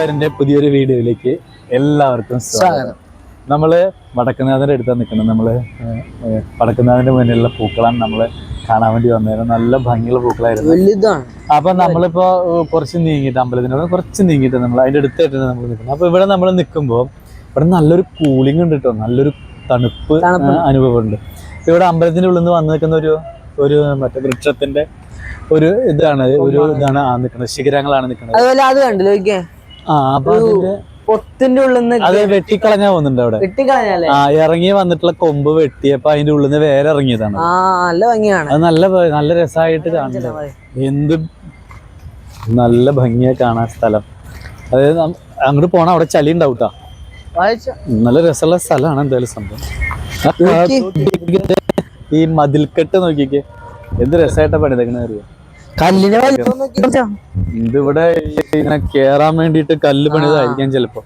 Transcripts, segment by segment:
കൂട്ടുകാരന്റെ പുതിയൊരു വീഡിയോയിലേക്ക് എല്ലാവർക്കും സ്വാഗതം. നമ്മൾ വടക്കുന്നാഥന്റെ അടുത്താണ് നിൽക്കുന്നത്. നമ്മൾ വടക്കുന്നാഥന്റെ മുന്നിലുള്ള പൂക്കളാണ് നമ്മൾ കാണാൻ വേണ്ടി വന്നിരുന്നത് നല്ല ഭംഗിയുള്ള പൂക്കളായിരുന്നു. അപ്പൊ നമ്മളിപ്പോ കുറച്ച് നീങ്ങിയിട്ട് അമ്പലത്തിനോട് കുറച്ച് നീങ്ങിട്ട് നമ്മൾ അതിന്റെ അടുത്തായിട്ടാണ് നമ്മൾ നിൽക്കുന്നത്. അപ്പൊ ഇവിടെ നമ്മൾ നിൽക്കുമ്പോൾ ഇവിടെ നല്ലൊരു കൂളിംഗ് ഉണ്ട് കേട്ടോ നല്ലൊരു തണുപ്പ് അനുഭവം ഉണ്ട് അനുഭവമുണ്ട്. ഇവിടെ അമ്പലത്തിന്റെ ഉള്ളിൽ നിന്ന് വന്ന് നിൽക്കുന്ന ഒരു ഒരു മറ്റേ വൃക്ഷത്തിന്റെ ഒരു ഇതാണ് ഒരു ഇതാണ് ആ നിൽക്കുന്നത്. ശിഖരങ്ങളാണ് നിൽക്കുന്നത്. അതുപോലെ അത് കണ്ടില്ല പൊത്തിന്റെ ഉള്ളിൽ നിന്ന് അത് വെട്ടിക്കളഞ്ഞാ പോകുന്നുണ്ട് അവിടെ. വെട്ടിക്കളഞ്ഞല്ലേ ആ ഇറങ്ങി വന്നിട്ടുള്ള കൊമ്പ് വെട്ടിയപ്പോ അതിന്റെ ഉള്ളിൽ നിന്ന് വേറെ ഇറങ്ങിയതാണ് ആ നല്ല ഭംഗിയാണ്. അത് നല്ല നല്ല രസമായിട്ട് കാണുന്നത് എന്ത് നല്ല ഭംഗിയായി കാണാൻ സ്ഥലം. അതായത് അങ്ങോട്ട് പോണ അവിടെ ചളി ഉണ്ടാവും. നല്ല രസമുള്ള സ്ഥലമാണ് എന്തായാലും സംഭവം. ഈ മതിൽക്കെട്ട് നോക്കിക്കേ. എന്ത് രസമായിട്ടാ പണിതെങ്ങനെ അറിയോ? കല്ലിനെ? ഇതിവിടെ ഇങ്ങനെ കേറാൻ വേണ്ടിട്ട് കല്ല് പണിതായിരിക്കാം ചിലപ്പോ.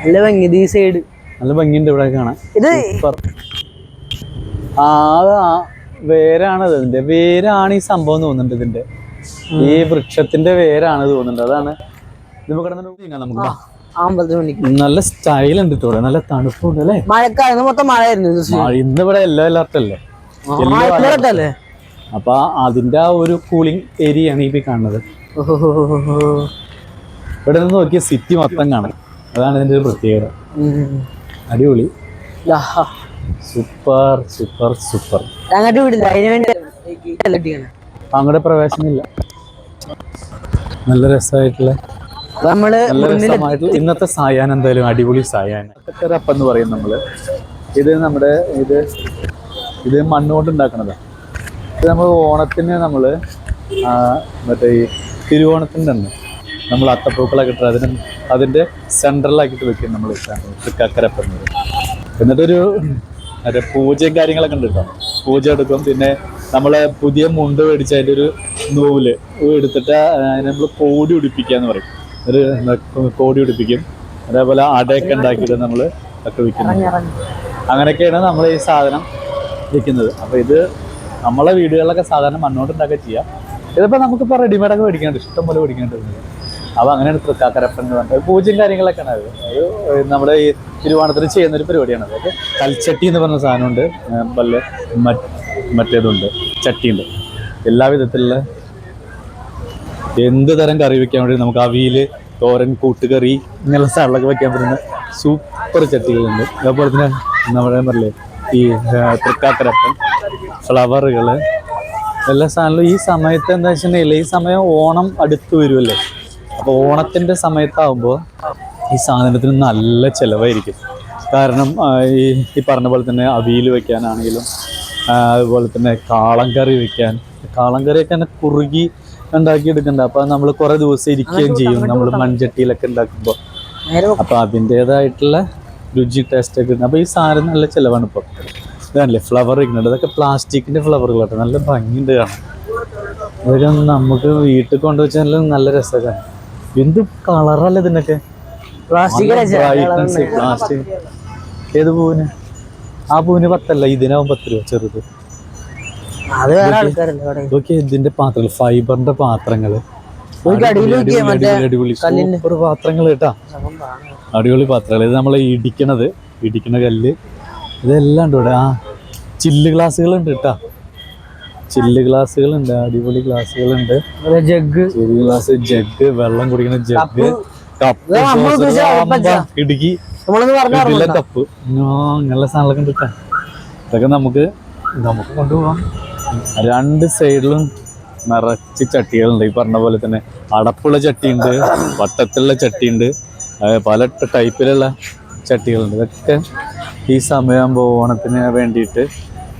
നല്ല ഭംഗി ഈ സൈഡ് നല്ല ഭംഗിയുണ്ട് ഇവിടെ കാണാൻ. ഇത് ആ വേരാണ് ഇതിന്റെ വേരാണ് ഈ സംഭവം തോന്നുന്നുണ്ട് ഇതിന്റെ ഈ വൃക്ഷത്തിന്റെ വേരാണ് തോന്നുന്നുണ്ട്. അതാണ്. കിടന്നിട്ട് നമുക്ക് വാ. അമ്പലത്തിന് മണിക്ക് നല്ല സ്റ്റൈൽ ഉണ്ട് ഇവിടെ. നല്ല തണുപ്പുണ്ട് അല്ലേ? മഴക്കാലം മൊത്തം മഴയായിരുന്നു ഇന്ന് ഇവിടെ എല്ലാം അലർട്ട് അല്ലേ മഴക്കാലത്തല്ലേ അപ്പൊ അതിന്റെ ആ ഒരു കൂളിംഗ് ഏരിയ ആണ് കാണുന്നത്. ഇവിടെ നിന്ന് നോക്കിയ സിറ്റി മൊത്തം കാണാം. അതാണ് ഇതിന്റെ ഒരു പ്രത്യേകത. അടിപൊളി. സൂപ്പർ സൂപ്പർ സൂപ്പർ അങ്ങോട്ട് വിടില്ല അതിന് വേണ്ടി കല്ലിട്ടിയാണ് അങ്ങോട്ട് പ്രവേശനമില്ല. നല്ല രസമായിട്ടുള്ള അപ്പൊ നമ്മൾ നല്ല രസമായിട്ടുള്ള ഇന്നത്തെ സായാഹ്നം എന്തായാലും അടിപൊളി സായാഹ്നം. അപ്പം എന്ന് പറയും നമ്മൾ. ഇത് നമ്മുടെ ഇത് ഇത് മണ്ണുകൊണ്ട് ഉണ്ടാക്കണതാണ് നമ്മൾ ഓണത്തിന് നമ്മൾ മറ്റേ ഈ തിരുവോണത്തിന് അന്ന് നമ്മൾ അത്തപ്പൂക്കളൊക്കെ ഇട്ട് അതിന് അതിന്റെ സെൻട്രലാക്കിയിട്ട് വെക്കും നമ്മൾ തൃക്കാക്കരപ്പം എന്ന് പറയും എന്നിട്ടൊരു മറ്റേ പൂജയും കാര്യങ്ങളൊക്കെ ഉണ്ട് കേട്ടോ. പൂജ എടുക്കും. പിന്നെ നമ്മൾ പുതിയ മുണ്ട് മേടിച്ച് അതിന്റെ ഒരു നൂൽ എടുത്തിട്ട് നമ്മൾ കോടി ഉടിപ്പിക്കുക എന്ന് പറയും. ഒരു കോടി ഉടിപ്പിക്കും. അതേപോലെ അടയൊക്കെ ഉണ്ടാക്കിയിട്ട് നമ്മൾ ഒക്കെ വിൽക്കുന്നത്. അങ്ങനെയൊക്കെയാണ് നമ്മൾ ഈ സാധനം വിൽക്കുന്നത്. അപ്പോൾ ഇത് നമ്മളെ വീടുകളിലൊക്കെ സാധാരണ മണ്ണോട്ട് ഉണ്ടാക്കുക ചെയ്യാം ഇതിപ്പോൾ നമുക്കിപ്പോൾ റെഡിമെയ്ഡൊക്കെ മേടിക്കാനുണ്ട്. ഇഷ്ടം പോലെ മേടിക്കാനുണ്ട്. അപ്പോൾ അങ്ങനെയാണ് തൃക്കാക്കരപ്പൻ പറഞ്ഞത്. പൂജയും കാര്യങ്ങളൊക്കെയാണ് അത്. നമ്മുടെ ഈ തിരുവോണത്തിന് ചെയ്യുന്ന ഒരു പരിപാടിയാണ് അത്. കൽച്ചട്ടി എന്ന് പറഞ്ഞ സാധനമുണ്ട്. പല്ല് മറ്റേതുണ്ട്. ചട്ടിയുണ്ട്. എല്ലാ വിധത്തിലുള്ള എന്ത് തരം കറി വെക്കാൻ വേണ്ടി നമുക്ക് അവിയൽ തോരൻ കൂട്ടുകറി ഇങ്ങനെയുള്ള സാധനങ്ങളൊക്കെ വെക്കാൻ പറ്റുന്ന സൂപ്പർ ചട്ടികളുണ്ട്. അതുപോലെ തന്നെ നമ്മുടെ പറയില്ലേ ഈ തൃക്കാക്കരപ്പൻ ഫ്ലവറുകൾ എല്ലാ സാധനങ്ങളും ഈ സമയത്ത് എന്താ വെച്ചിട്ടുണ്ടെങ്കിൽ ഈ സമയം ഓണം അടുത്ത് വരുമല്ലേ അപ്പോൾ ഓണത്തിന്റെ സമയത്താകുമ്പോൾ ഈ സാധനത്തിന് നല്ല ചിലവായിരിക്കും. കാരണം ഈ ഈ പറഞ്ഞ പോലെ തന്നെ അവിയിൽ വെക്കാനാണെങ്കിലും അതുപോലെ തന്നെ കാളം കറി വെക്കാൻ. കാളം കറിയൊക്കെ തന്നെ കുറുകി ഉണ്ടാക്കി എടുക്കണ്ട അപ്പം നമ്മൾ കുറേ ദിവസം ഇരിക്കുകയും ചെയ്യും. നമ്മൾ മൺചട്ടിയിലൊക്കെ ഉണ്ടാക്കുമ്പോൾ അപ്പോൾ അതിന്റേതായിട്ടുള്ള രുചി ടേസ്റ്റ് ഒക്കെ അപ്പോൾ അപ്പൊ ഈ സാധനം നല്ല ചിലവാണ് ഇപ്പൊ. ഇതല്ലേ ഫ്ലവർ ഇരിക്കുന്നുണ്ട് ഇതൊക്കെ പ്ലാസ്റ്റിക്കിന്റെ ഫ്ലവറുകളാട്ടോ നല്ല ഭംഗിയുണ്ട് കാണാൻ. ഇതൊക്കെ നമുക്ക് വീട്ടിൽ കൊണ്ടുവച്ചാൽ നല്ല രസമാണ് എന്ത് കളറല്ല ഇതിനൊക്കെ? പ്ലാസ്റ്റിക് പ്ലാസ്റ്റിക് ഏത് പൂവിന്? ആ പൂവിന് പത്തല്ല ഇതിനാവും പത്ത് രൂപ ചെറുത്. ഇതൊക്കെ ഇതിന്റെ പാത്രങ്ങൾ ഫൈബറിന്റെ പാത്രങ്ങൾ. അടിപൊളി സൂപ്പർ പാത്രങ്ങൾ കേട്ടാ. അടിപൊളി പാത്രങ്ങൾ ഇത് നമ്മളെ ഇടിക്കണത് ഇടിക്കണ കല്ല്. ഇതെല്ലാം ഉണ്ട് ഇവിടെ. ആ ചില്ല് ഗ്ലാസ്സുകളുണ്ട് കേട്ടാ ചില്ല് ഗ്ലാസ്സുകളുണ്ട് അടിപൊളി ഗ്ലാസ്സുകളുണ്ട് ജഗ് ചില്ല് ഗ്ലാസ് ജഗ് വെള്ളം കുടിക്കുന്ന ജഗ് കപ്പ്. ഇടുക്കി ഇടില്ല കപ്പ്. ഇങ്ങനെയുള്ള സാധനങ്ങളൊക്കെ ഉണ്ട് കേട്ടാ ഇതൊക്കെ നമുക്ക് നമുക്ക് കൊണ്ടുപോകാം രണ്ട് സൈഡിലും നിറച്ച് ചട്ടികളുണ്ട്. ഈ പറഞ്ഞ പോലെ തന്നെ അടപ്പുള്ള ചട്ടിയുണ്ട് വട്ടത്തിലുള്ള ചട്ടിയുണ്ട് പല ടൈപ്പിലുള്ള ചട്ടികളുണ്ട്. ഇതൊക്കെ ഈ സമയമാകുമ്പോൾ ഓണത്തിന് വേണ്ടിയിട്ട്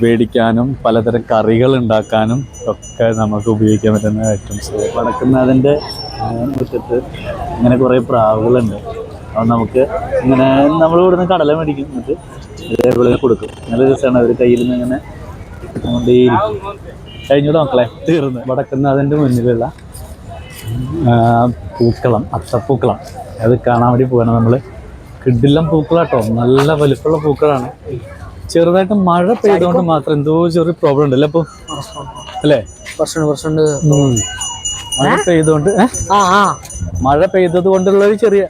മേടിക്കാനും പലതരം കറികൾ ഉണ്ടാക്കാനും ഒക്കെ നമുക്ക് ഉപയോഗിക്കാൻ പറ്റുന്ന ഐറ്റംസ് വടക്കുന്നതിന്റെ മുറ്റത്ത് ഇങ്ങനെ കുറേ പ്രാവുകളുണ്ട്. അപ്പം നമുക്ക് ഇങ്ങനെ നമ്മൾ ഇവിടുന്ന് കടല മേടിക്കും. എന്നിട്ട് ഇതേപോലെ കൊടുക്കും. നല്ല രസമാണ്. അവർ കയ്യിൽ നിന്ന് ഇങ്ങനെ കൊണ്ടേയിരിക്കും. കഴിഞ്ഞൂടെ മക്കളെ. തീർന്ന്. വടക്കുന്നതിന്റെ മുന്നിലുള്ള പൂക്കളം അത്തപ്പൂക്കളം. അത് കാണാൻ വേണ്ടി പോകണം നമ്മൾ കിഡിലം പൂക്കളാട്ടോ. നല്ല വലിപ്പമുള്ള പൂക്കളാണ്. ചെറുതായിട്ട് മഴ പെയ്തുകൊണ്ട് മാത്രം എന്തോ ചെറിയ പ്രോബ്ലം ഉണ്ടല്ലേ അപ്പോൾ അല്ലേ? മഴ പെയ്തുകൊണ്ട് മഴ പെയ്തത് കൊണ്ടുള്ള ഒരു ചെറിയ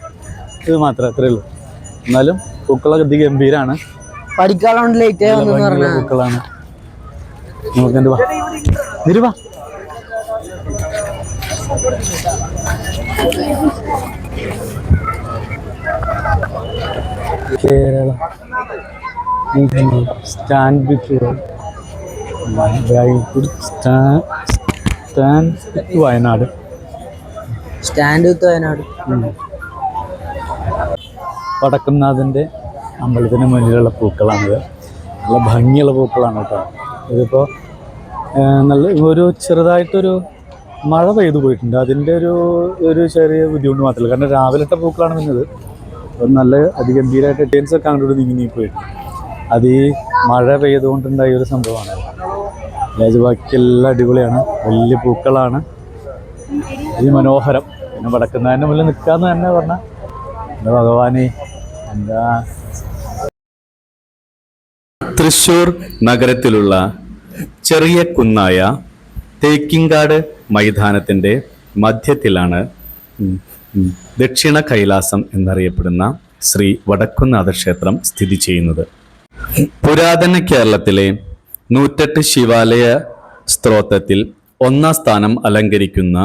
ഇത് മാത്രമേ അത്രേ ഉള്ളൂ. എന്നാലും പൂക്കളൊക്കെ അതിഗംഭീരാണ് പൂക്കളാണ്. നമുക്ക് എന്ത് വാ. വരുവാ Kerala. Stand before stand Wayanad. Stand with Wayanad. വടക്കുംനാഥന്റെ അമ്പലത്തിന് മുന്നിലുള്ള പൂക്കളാണിത്. നല്ല ഭംഗിയുള്ള പൂക്കളാണ് കേട്ടോ. ഇതിപ്പോൾ നല്ല ഒരു ചെറുതായിട്ടൊരു മഴ പെയ്തു പോയിട്ടുണ്ട്. അതിന്റെ ഒരു ഒരു ചെറിയ ബുദ്ധിമുട്ട് മാത്രമല്ല. കാരണം രാവിലത്തെ പൂക്കളാണ് വന്നത് അത് നല്ല അതിഗംഭീരമായിട്ട് ടെൻസ് ഒക്കെ അങ്ങോട്ട് നീങ്ങി പോയിട്ടുണ്ട് അത് ഈ മഴ പെയ്തുകൊണ്ടുണ്ടായ ഒരു സംഭവമാണ്. അതായത് ബാക്കിയെല്ലാം അടിപൊളിയാണ്. വലിയ പൂക്കളാണ്. അതിമനോഹരം പിന്നെ വടക്കുന്നതിന്റെ മുന്നിൽ നിൽക്കാമെന്ന് തന്നെ പറഞ്ഞാൽ എന്റെ ഭഗവാനെ എന്താ? തൃശൂർ നഗരത്തിലുള്ള ചെറിയ കുന്നായ തേക്കിങ്കാട് മൈതാനത്തിന്റെ മധ്യത്തിലാണ് ദക്ഷിണ കൈലാസം എന്നറിയപ്പെടുന്ന ശ്രീ വടക്കുന്നാഥ ക്ഷേത്രം സ്ഥിതി ചെയ്യുന്നത്. പുരാതന കേരളത്തിലെ നൂറ്റെട്ട് ശിവാലയ സ്ത്രോത്രത്തിൽ ഒന്നാം സ്ഥാനം അലങ്കരിക്കുന്ന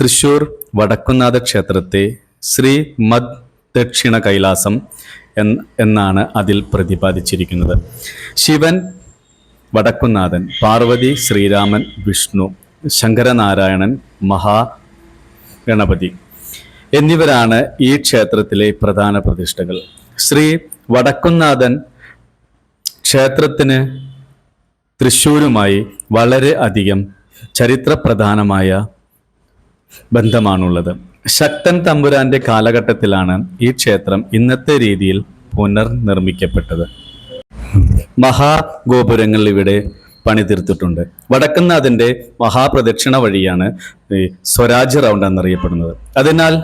തൃശൂർ വടക്കുന്നാഥ ക്ഷേത്രത്തെ ശ്രീ മദ് ദക്ഷിണ കൈലാസം എന്നാണ് അതിൽ പ്രതിപാദിച്ചിരിക്കുന്നത്. ശിവൻ വടക്കുന്നാഥൻ പാർവതി ശ്രീരാമൻ വിഷ്ണു ശങ്കരനാരായണൻ മഹാ ഗണപതി എന്നിവരാണ് ഈ ക്ഷേത്രത്തിലെ പ്രധാന പ്രതിഷ്ഠകൾ. ശ്രീ വടക്കുന്നാഥൻ ക്ഷേത്രത്തിന് തൃശ്ശൂരുമായി വളരെ അധികം ചരിത്രപ്രധാനമായ ബന്ധമാണുള്ളത്. ശക്തൻ തമ്പുരാന്റെ കാലഘട്ടത്തിലാണ് ഈ ക്ഷേത്രം ഇന്നത്തെ രീതിയിൽ പുനർനിർമ്മിക്കപ്പെട്ടത്. മഹാഗോപുരങ്ങൾ ഇവിടെ പണിതീർത്തിട്ടുണ്ട്. വടക്കുന്നാഥന്റെ മഹാപ്രദക്ഷിണ വഴിയാണ് ഈ സ്വരാജ് റൗണ്ട് എന്നറിയപ്പെടുന്നത്. അതിനാൽ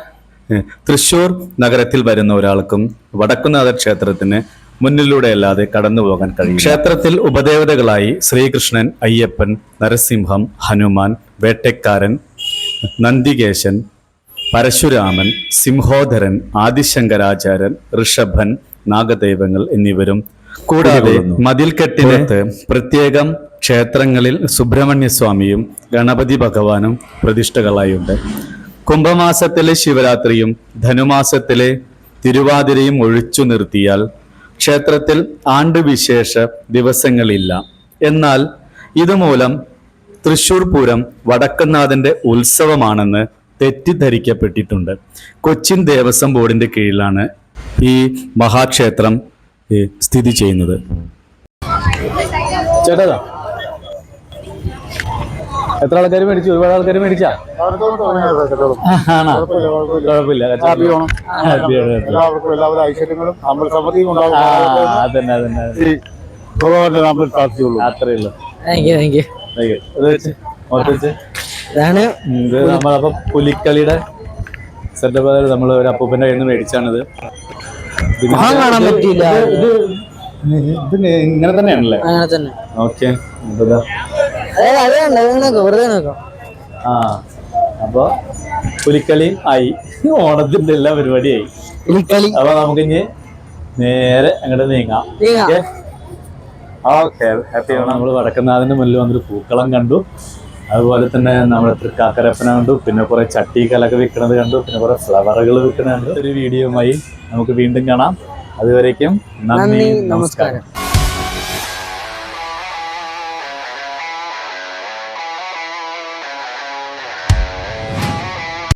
തൃശൂർ നഗരത്തിൽ വരുന്ന ഒരാൾക്കും വടക്കുന്നാഥ ക്ഷേത്രത്തിന് മുന്നിലൂടെ അല്ലാതെ കടന്നു പോകാൻ കഴിയും ക്ഷേത്രത്തിൽ ഉപദേവതകളായി ശ്രീകൃഷ്ണൻ അയ്യപ്പൻ നരസിംഹം ഹനുമാൻ വേട്ടക്കാരൻ നന്ദികേശൻ പരശുരാമൻ സിംഹോധരൻ ആദിശങ്കരാചാര്യൻ ഋഷഭൻ നാഗദൈവങ്ങൾ എന്നിവരും കൂടാതെ മതിൽക്കെട്ടിനകത്ത് പ്രത്യേകം ക്ഷേത്രങ്ങളിൽ സുബ്രഹ്മണ്യസ്വാമിയും ഗണപതി ഭഗവാനും പ്രതിഷ്ഠകളായുണ്ട്. കുംഭമാസത്തിലെ ശിവരാത്രിയും ധനുമാസത്തിലെ തിരുവാതിരയും ഒഴിച്ചു നിർത്തിയാൽ ക്ഷേത്രത്തിൽ ആണ്ടുവിശേഷ ദിവസങ്ങളില്ല. എന്നാൽ ഇതുമൂലം തൃശൂർ പൂരം വടക്കനാഥന്റെ ഉത്സവമാണെന്ന് തെറ്റിദ്ധരിക്കപ്പെട്ടിട്ടുണ്ട്. കൊച്ചിൻ ദേവസ്വം ബോർഡിന്റെ കീഴിലാണ് ഈ മഹാക്ഷേത്രം സ്ഥിതി ചെയ്യുന്നത്. ചേട്ടാ എത്ര ആൾക്കാർ മേടിച്ചു? ഒരുപാട് ആൾക്കാർ മേടിച്ചാ? ആണോ? കുഴപ്പമില്ല. എല്ലാവർക്കും എല്ലാവരും ഐശ്വര്യങ്ങളും നമ്മൾ സമൃദ്ധിയും ഉണ്ടാവും. ആ അതന്നെ അതന്നെ അതന്നെ. ഈ ഭഗവാന്റെ നമ്മൾ പ്രാർത്ഥിച്ചുള്ളൂ അത്രേ ഉള്ളൂ thank you thank you Thank വെച്ച് ഓർത്ത് വെച്ച് ഇതാണ് ഉം, ഇത് നമ്മളപ്പോ പുലിക്കളിയുടെ സെറ്റപ്പ് നമ്മൾ ഒരു അപ്പൂപ്പന്റെ കയ്യിൽ നിന്ന് മേടിച്ചാണിത്. കാണാൻ പറ്റിയില്ല. ഇത് ഇത് ഇങ്ങനെ തന്നെയാണല്ലേ? അങ്ങനെ തന്നെ. ഓക്കെ ആ അപ്പൊ പുലിക്കളി ആയി. ഓണത്തിന്റെ എല്ലാ പരിപാടിയായി. ഈ കളി അപ്പൊ നമുക്ക് ഇനി നേരെ അങ്ങോട്ട് നീങ്ങാം. ഓക്കെ? ഹാപ്പി ഓണം നമ്മൾ വടക്കനാഥന്റെ മുന്നിൽ വന്നൊരു പൂക്കളം കണ്ടു. അതുപോലെ തന്നെ നമ്മുടെ തൃക്കാക്കരപ്പന കണ്ടു. പിന്നെ കുറെ ചട്ടിക്കലൊക്കെ വിൽക്കുന്നത് കണ്ടു. പിന്നെ കുറെ ഫ്ലവറുകൾ വിൽക്കുന്നത് കണ്ടു. ഒരു വീഡിയോയുമായി നമുക്ക് വീണ്ടും കാണാം. അതുവരേക്കും നന്ദി നമസ്കാരം.